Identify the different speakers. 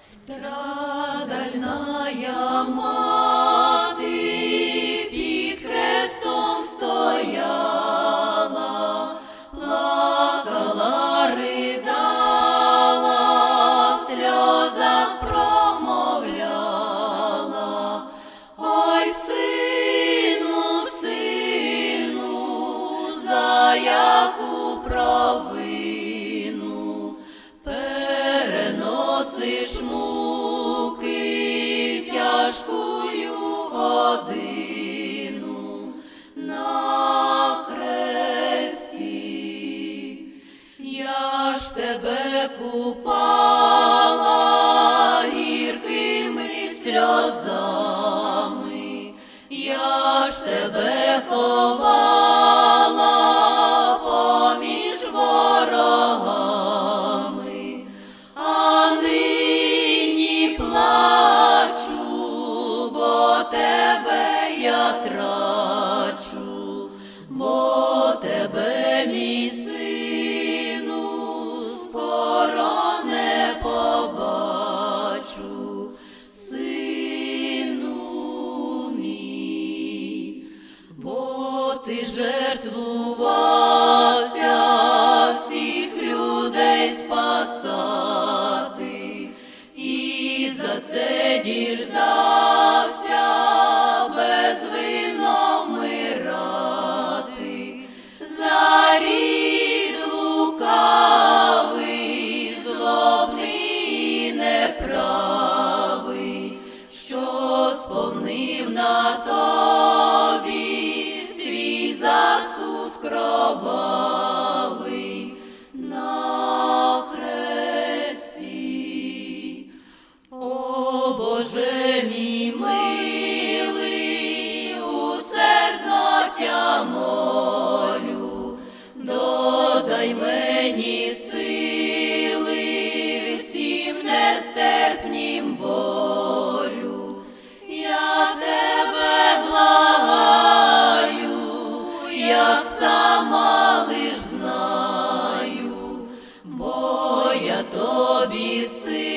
Speaker 1: Страдальная мати під хрестом стояла, плакала, ридала, в сльозах промовляла. Ой, сину, сину, за яку тяжкую годину на хресті. Я ж тебе купала гіркими сльозами, я ж тебе ховала ти жертвувався всіх людей спасати, і за це діждався безвинно вмирати. За рід лукавий, злобний і неправий, що сповнив на тобі кровавий на хресті. О Боже мій милий, усердно тя мені сили тобі сил.